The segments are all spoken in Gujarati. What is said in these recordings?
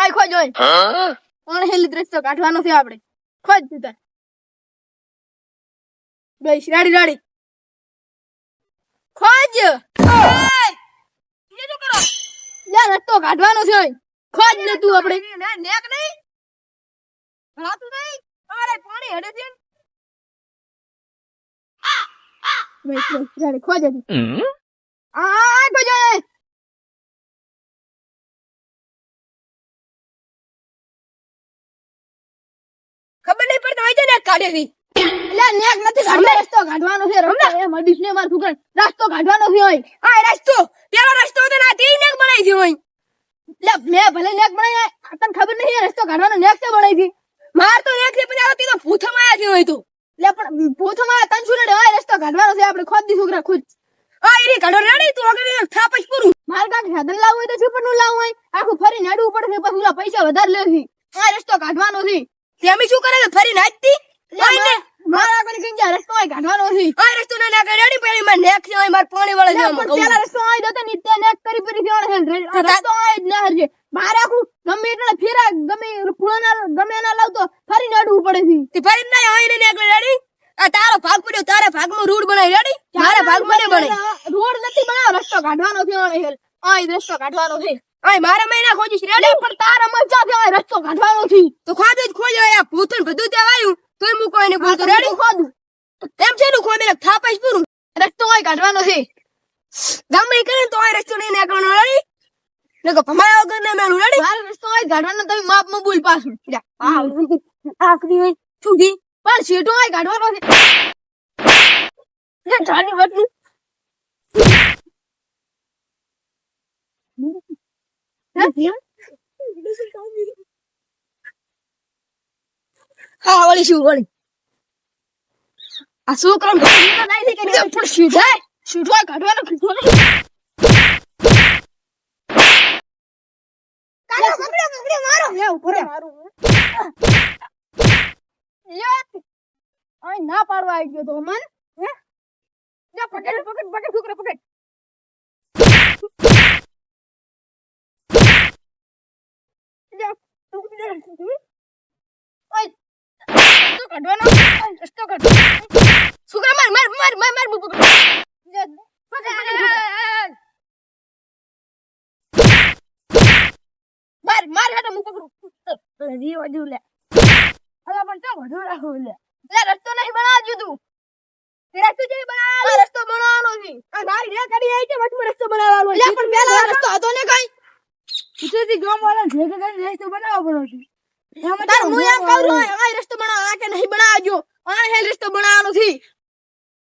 આય ખોજ હોય અણહેલી દ્રશ્ય કાઢવાનો છે આપણે. ખોજ તું તાર. બેસ રેડી રાડી. ખોજ. એ શું કરો? યાર રસ્તો કાઢવાનો છે ઓય. ખોજ ને તું આપણે. નેક નહીં ભણાતું નહીં. અરે પાણી હેડે છે. ખોજ. આ ખોજ ખબર પડતી હોય ને કાઢેથી એટલે નેક નથી કાઢવાનો રસ્તો કાઢવાનો છે રસ્તો એમ અડીશ ને માર છોકરા રસ્તો કાઢવાનો છે હોય આ રસ્તો પેલો રસ્તો હતો ના તે નેક બનાવી છે હોય એટલે મેં ભલે નેક બનાવી તને ખબર નહીં રસ્તો કાઢવાનો નેક છે બનાવી છે માર તો નેક છે પછી આવતી તો ભૂથમાં આયા છે હોય તો. એટલે પણ ભૂથમાં તન શું હોય રસ્તો કાઢવાનો છે આપણે ખોદ દી છોકરા ખુદ. આ એની કાઢો રેડી તું આગળ થાપસ પૂરું. માર કાક સાધન લાવવું હોય તો પણ લાવવું હોય આખું ફરી નડવું પડશે પછી પૈસા વધારે લેશે આ રસ્તો કાઢવાનો છે. તેમી શું કરે છે? ફરી નાચતી? મારા આગળ કઈ જા રસ્તો હોય કાઢવાનો છે? આ રસ્તો ને ના રેડી પેલી માં નેક છે માર પાણી વાળે છે પેલા રસ્તો હોય તો ની તે નેક કરી પરી છે રસ્તો હોય જ ના હરજે મારે આખું ગમે એટલે ફેરા ગમે ગમે ના લાવતો ફરી નડવું પડે છે. તે ફરી ના હોય ને નેક રેડી આ તારો ભાગ પડ્યો તારા ભાગમાં રોડ બનાવી રેડી મારા ભાગ મને બને રોડ નથી બનાવ રસ્તો કાઢવાનો છે ઓય રસ્તો કાઢવાનો છે. આય મારા મહિના ખોજીશ રેડી પણ તારા મજા છે રસ્તો કાઢવાનો છે? તો ખોદે જ ખોજો આ ભૂતન બધું તે આવ્યું તોય મૂકો એને બોલતો રેડી ખોદું એમ છે નું ખોદે થાપાઈ પૂરું? રસ્તો હોય કાઢવાનો છે. ગમે કરે તો આ રસ્તો લઈને આગળનો રેડી ને કે ભમાયા વગર ને મેલું રેડી મારો રસ્તો હોય કાઢવાનો તમે માપમાં બોલ પાછું. આખરી હોય સુધી પણ સીટો હોય કાઢવાનો છે. જાની હા વળી શું વળી? આ શું કામ પણ સીધા સીધો કાઢવાનો કીધો નહીં. કાઢો પકડો પકડો મારો. હે ઉપર મારું ના પાડવા આવી ગયો તો મન હે? પકડ પકડ પકડ છોકરા પકડ જા પકડ ઓય રસ્તો કાઢવાનો ઓય, રસ્તો કાઢવાનો છોકરા માર માર માર માર માર બુ પકડ જા, પકડ પકડ પકડ માર માર હેઠે હું પકડું. રી બાજુ લે. અલા પણ તો વધુ રાખો લે? લે રસ્તો નહીં બનાવજો તું. રસ્તો જે બનાવવાનો રસ્તો બનાવવાનો છે. આ મારી રે કરી આવી છે વચમાં રસ્તો બનાવવાનો લે પણ પેલા રસ્તો હતો ને કઈ? ઉતરતી ગામ વાળા ભેગા કરીને રસ્તો બનાવવો પડે છે. તાર હું એમ કહું છું આ રસ્તો બનાવ આ કે નહીં બનાવજો? આ હે રસ્તો બનાવવાનો છે.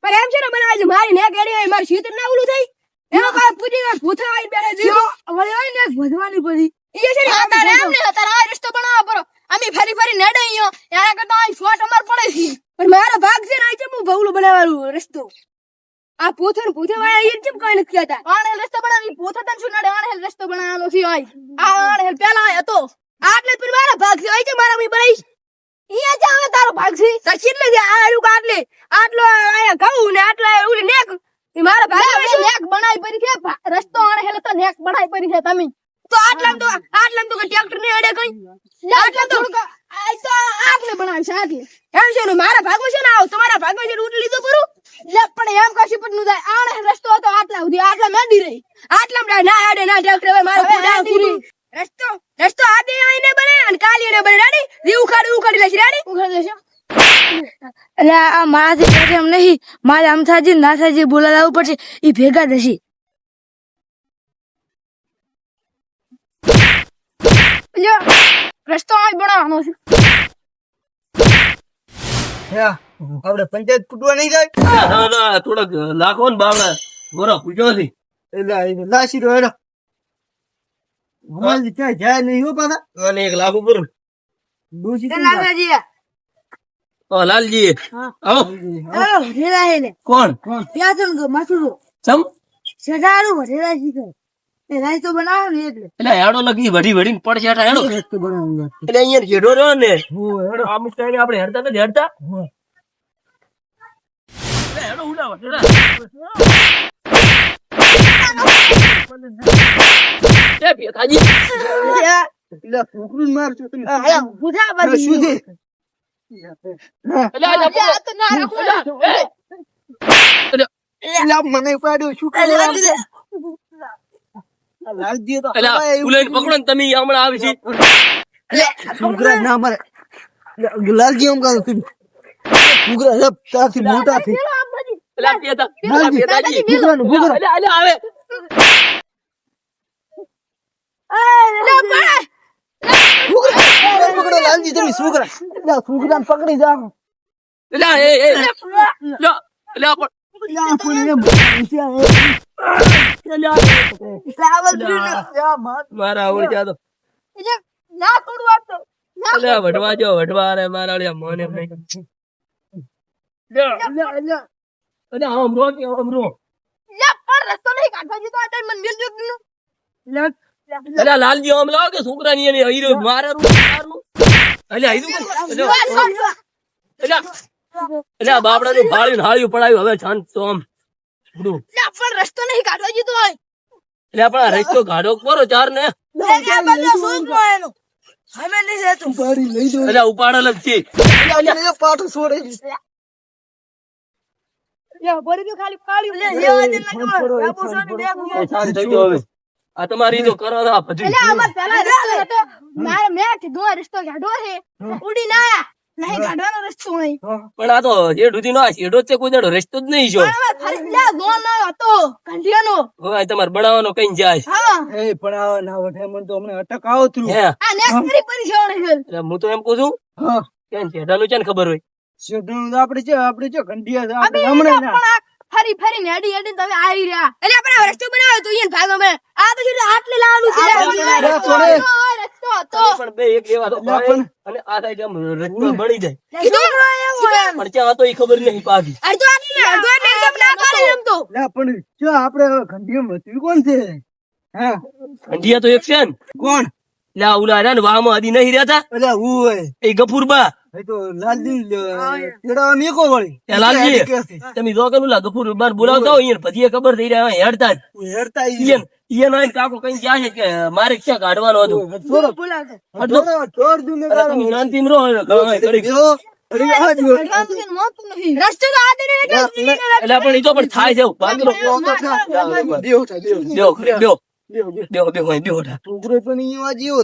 પર એમ છે ને બનાવજો મારી ને કેડી હોય મારી શીતર ના ઓલું થઈ. એનો કાય પૂજી ગયો ભૂથા આવી બેઠે જીવો વળી હોય ને વધવાની પડી. ઈ છે ને તાર એમ ને તાર આ રસ્તો બનાવવા પડો. અમે ફરી ફરી નડે અહીંયા. એના કરતા આ શોટ અમાર પડે છે. પણ મારો ભાગ છે ને આ હું ભવલું બનાવવાનું રસ્તો? આ પોથે ને પોથે વાળા ઈ જેમ કઈ નથી કહેતા? આણે રસ્તો બનાવી પોથે તન શું નડે? આણે રસ્તો બનાવવાનો છે આય. આ આણે પેલા હતો. આટલે પણ મારા ભાગ છે આય મારા મી બનાવીશ ઈ જા હવે તારો ભાગ છે. સચિન ને જે આ રૂક આટલે આટલો આયા ઘઉં ને આટલા ઉલી નેક મારા ભાગ નેક બનાવી પડી છે રસ્તો આણે હેલે તો નેક બનાવી પડી છે તમે. તો આટલા તો આટલા તો ટ્રેક્ટર ને અડે કઈ? આટલા તો આ તો આટલે બનાવી છે આટલે. એમ છે ને મારા ભાગમાં છે ને આવો તમારા ભાગમાં છે ઉઠ લીધું કરું લે પણ એમ કશું પણ નું જાય આણે રસ્તો હતો આટલા સુધી આટલા મેંડી રહી. આટલા ના આડે ના ટ્રેક્ટર હવે મારો રસ્તો રસ્તો આદે આઈને બને અને કાલી ને બને. રેડી રી ઉખાડી ઉખાડી લેશ. રેડી ઉખાડી લેશ? એટલે આ મારાથી થશે એમ નહીં. મારે આમ થાજી ના થાજી બોલાવવું પડશે. એ ભેગા થશે. રસ્તો આ બનાવવાનો છે. આપડે પંચાયત ફૂટવા નહીં જાય? થોડાક લાખો ને બાવડા ગોરા પૂછ્યો નથી એટલે આ લાસી રહ્યો અમારે ક્યાંય જાય નહીં હો પાછા. અને એક લાખ ઉપર. જાય? લાલાજી ઓ લાલજી હા. આવો આ વધેલા હે. ને કોણ? પ્યાસન ગો માથું ગો ચમ? સજારું વધેલા શીખે એ રાઈ તો બનાવો ને એટલે. એટલે હેડો લગી વઢી વઢીને પડશે હેઠા હેડો. રસ્તો બનાવવાનો છે. એટલે અહીંયા જેડો રહ્યો ને. હોવે, હેડો. અમુક ટાઈમે આપણે હેડતા નથી હેડતા. એટલે હેડો ઉડાવો હેડા. તમે પકડો ને તમે હમણાં આવી છે છોકરા ના મારે લાલજી એમ કહું તું મોટા થઈ પેલો આમ બધી. અલ્યા, પેતા- લાલજી, અલ્યા, પેતાજી. છોકરાનું, છોકરા. અલ્યા, અલ્યા, આવે. છોકરા પકડો લાલજી તમે છોકરા એટલે છોકરાને પકડી જાવ અલ્યા, એ, એ, આમ રો. લે, પણ રસ્તો નહીં કાઢવા દીધો. આ ટાઈમ મને મિલજો જ અલ્યા, લાલજી આમ લાવો કે છોકરા ની એને હીરો મારે. અલ્યા, હીરું અલ્યા, અલ્યા, બાપડાનું ભાળ્યું હાળ્યું પડાયું હવે છાન તો આમ પણ રસ્તો નહીં કાઢવા જીતો હોય. એટલે પણ રસ્તો કાઢો કરો ચાર ને ઉપાડો આ. પાડી એટલે પાટું છોડે છે. લે, ભરી દો ખાલી પાડ્યું. લે, લેવા દે ને તમારે. બાપુ સોની બે આ તમારી જો કરો ના પછી એટલે આમાં પહેલા રસ્તો હતો. મારે મેં કીધું આ રસ્તો ગાડો છે. ઉડીને આયા. નહીં ગાડવાનો રસ્તો નહીં. પણ આ તો જે સુધી નો શેડો છે કોઈ દાડો રસ્તો જ નહીં જો હતો. તમારે બનાવવાનો કઈ જાય હા. એ પણ આ ના વઠે મને તો હમણાં અટક આવો થયું આ ફરી છે. હું તો એમ કહું છું હા છે ને ખબર હોય શેઠાણું આપડે છે આપડે છે ઘંટિયા છે આપણે હમણાં ના ફરી ફરીને અડી અડી તમે આવી રહ્યા. એટલે આપણે રસ્તો બનાવ્યો તો અહીંયા ભાગો મેં. આ તો એટલે આટલે લાવવાનું છે. રસ્તો તો. પણ બે એક એવા તો અને આ સાઈડ આમ રસ્તો બળી જાય કીધું? કીધું? પણ ત્યાં હતો એ ખબર નહીં પાકી અડધો આટલે ને અડધો એટલે એકદમ ના પાડી રમતો. લા પણ જો આપણે ઘંટિયા વચ્ચે કોણ છે હા અંઢિયા તો એક છે કોણ આ ઓલા રહ્યા ને વાહમાં હદી નહીં રહેતા એટલે હું એ ગફુરબા એ તો લાલજી તેડા મેકો વળી એ લાલજી. કે છે. તમે જો કે ઓલા ગફુરબા બોલાવતા હોય પછી ખબર થઈ રહ્યા હેડતા જ હું ઈયન ઈયન કાકો કઈ ગયા છે કે મારે ક્યાં કાઢવાનો હતો થોડો બોલાવતો. થોડો તમે શાંતિમાં રહો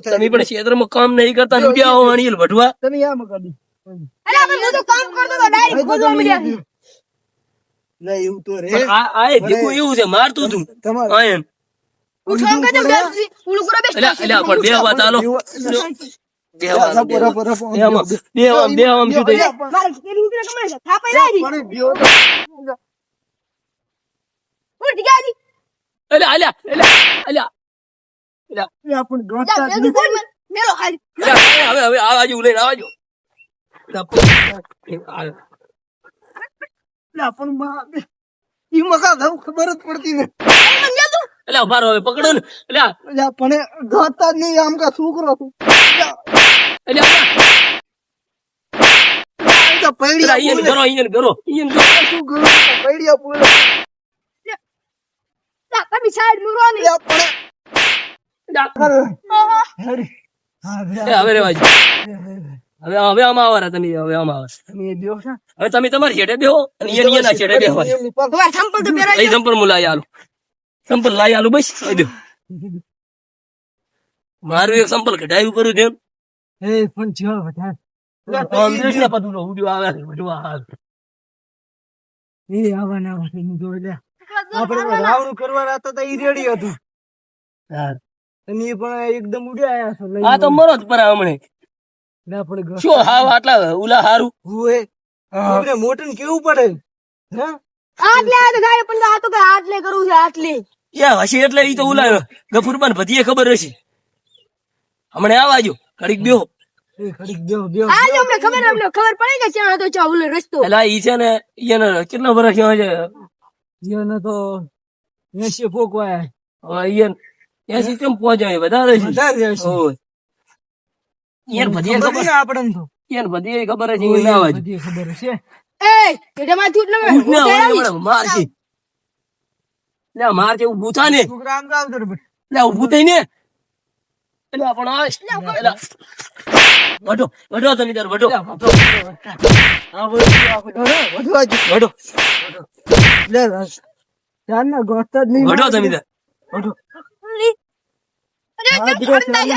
તમે પણ ક્ષેત્રમાં કામ નહીં કરતા વઢવા તમે આમ કરી. અરે આપણે હું તો કામ કરતો તો direct હવે તો ખોદવા તમે માંડ્યા. લે એવું તો રે. આ આ દીકુ એવું છે મારતું તું. તમારે આ એમ. હું છોકરો તો ઉલું કરો બેસી. એટલે પણ બે વાત આલો હવે હવે આ બાજુ લઈને આવજો. ખબર જ પડતી ને એટલે ઉભારો હવે પકડો ને એટલે એટલે પણ ગાતા જ નહીં આમ કા છોકરો તું એટલે પૈડિયા ઈયન કરો ઈયન કરો ઈયન કરો શું કરું? પૈડિયા બોલે. જા, તમે ને. પણ. હા, એ હવે રેવા દો. હવે હવે આમાં આવારા તમે હવે આમાં આવા. તમે બેહો છો? હવે તમે તમારી છેડે બેહો અને ઈયન ઈયનના છેડે બેહો એમની સંપલ તો પહેરાઈ એ સંપલ મુલાય આલો. સંપલ લાય આલો બસ આ દો મારું એક સંપલ કઢાયું કરું છે. એ પણ જો વધારે. આમ જોઈશ ને પાછું આવે છે, બધું આ. એ આવા હું જોઈ લે. આપણે રાવણું કરવા રાતો તો ઈ રેડી હતું. હા. અને એ પણ એકદમ ઉડ્યા આયા છો આ તો મરો જ પર હમણે. ના આપણે ઘર- શું હાવ આટલા ઉલા હારું? કેવું પડે? હા? આટલે આ તો ગાડી પણ આ તો કે આટલે કરવું છે આટલે. યા હશે એટલે ઈ તો ઉલા ગફુરબાન ભતીએ ખબર હશે. હમણે આવાજો કડીક બેહો. એ બેહો બેહો. આજે અમને ખબર અમને ખબર પડે કે ક્યાં હતો રસ્તો. એલા ઈ છે ને ઈને કેટલા વર્ષ થયા છે? જીવન તો એસી પોકવાય હવે ઈયન એસી કેમ પહોંચાય વધારે છે. વધારે. ઓય. ખબર આપણને તો. ખબર છે ઈ બધી ખબર છે એ એટલે માં તું એટલે વળે મારશે લે માર છે ઊભું થા ને. લે ઊભું થઈ ને એટલે પણ હા, બોલો, વધવા જ. લે, નહીં. વડો દીકરો છે.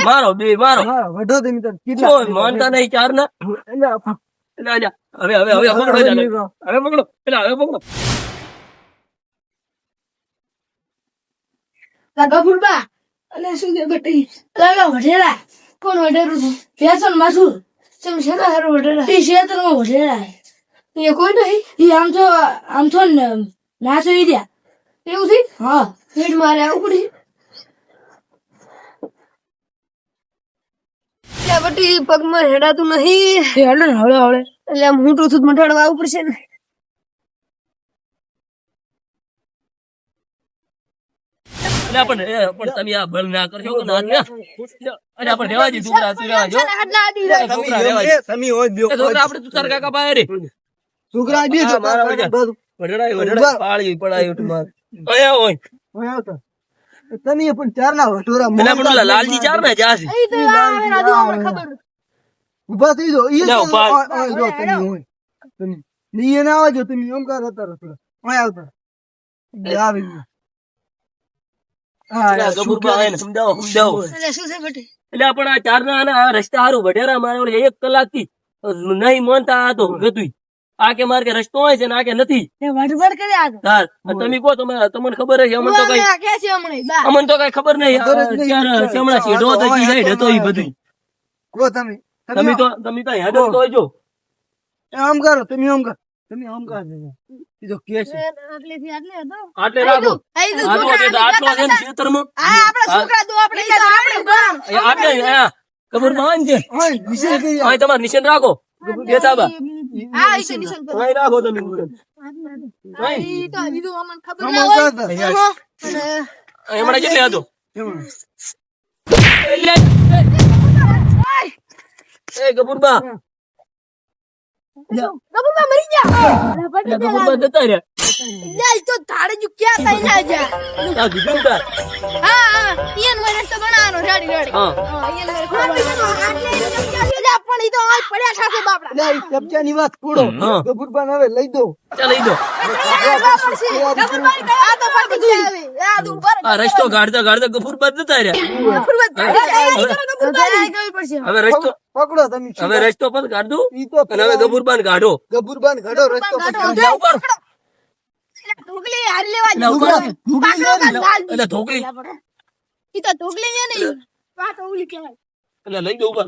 મારો બે મારો. હા, વઢો તમે તાર. કેટલા? માનતા નહીં ચાર ના? એટલે આજા. હવે હવે હવે પકડો હવે પકડો એટલે હવે પકડો. કાકા ફૂલબા. અલે શું કે બટી? કાકા વઢેરા. કોણ વઢેરું છે ફેશન માથું ચમ શેના હારું વઢેરા? એ શેતરમાં વઢેરા એ કોઈ નહીં. એ આમ તો આમ તો ન- નાસો ઈ રહ્યા એવું થઈ હા. પેટ મારે આવું પડી એટલે બટી પગમાં હેડાતું નહીં. હેડે ને હળે હળે એટલે આમ હું ટોથું મટાડવા આવવું પડશે ને. એટલે પણ પણ તમે આ ભલ ના કરશો કે ના ના આપણે રહેવા દી છોકરા તું જો છોકરા રહેવા દે. એ, હોય દ્યો. છોકરા આપણે તું તાર કાકા પાસે રે છોકરા આ દ્યો, મારા છોકરા. વઢડાય વઢડાય પાળી પડાય તમાર. અહીંયા હોય. હોય આવતા. તમે પણ ચારના વઢોરા મને પણ લાલજી ચાર ને જા છે. એ તો આવે રાજુ ખબર. ઊભા થઈ જો તો- આ જો તમે હોય. તમે. ની ના આવજો તમે એમ કા હતા રસોડા. અહીં આવતા. આવી ગયો. આપણે રસ્તા હારું ભટેરા મારે એક કલાકથી નહીં માનતા તો ગતું આ કે મારે કે રસ્તો હોય છે ને આ કે નથી? તમે કહો તમે તમને ખબર છે અમને તો કઈ આ કે છે હમણાં? બા. અમને તો કઈ ખબર નહીં. હમણાં સીધો સાઈડ હતો બધું. તમે. તમે તો તમે તો હેડો તો જો. આમ કરો તમે આમ કરો. તમે આમ કરો. ઈ કે છે. આટલેથી આટલે હતો. આટલે રાખો. આટલો છે આટલો છે ખેતરમાં. આ આપણા છોકરા તો આપણે આપણે બરાબર. આટલે અહીંયા માં છે અહીં વિશે કઈ અહીં તમારે નિશાન રાખો. બેતાબા હા ઈ પર. રાખો તમે તો અમને ખબર ના હોય. કેટલે હતો? એ ગબુરબા. ગબુબા મરી ગયા. ગબુરબા જતા રહ્યા. તો તારે જો ક્યાં થઈ ના જા આ કીધું તાર હા હા ઈયન મને રસ્તો બનાવાનો રાડી રાડી હા. ઈયન મને ખબર પણ ઈ તો આ પડ્યા ઠાસે બાપડા. લે, કબજાની વાત છોડો. હા. ગબુરબાન હવે લઈ દો ચાલ લઈ દો. આ તો ફરતી જ આવે આ તો ઉપર આ રસ્તો ગાડતા ગાડતા ગફુરબા જતા રહ્યા. હવે રસ્તો પકડો તમે હવે રસ્તો પર કાઢ દઉં ઈ તો અને હવે ગફુરબાન કાઢો ગબુરબાન ઘડો રસ્તો. પકડો. ઉપર. ઢોકલી હારી લેવા ઢોકળી ઈ તો ઢોકલી ને નહીં. આ ઢોકલી કહેવાય. એટલે લઈ દો ઉપર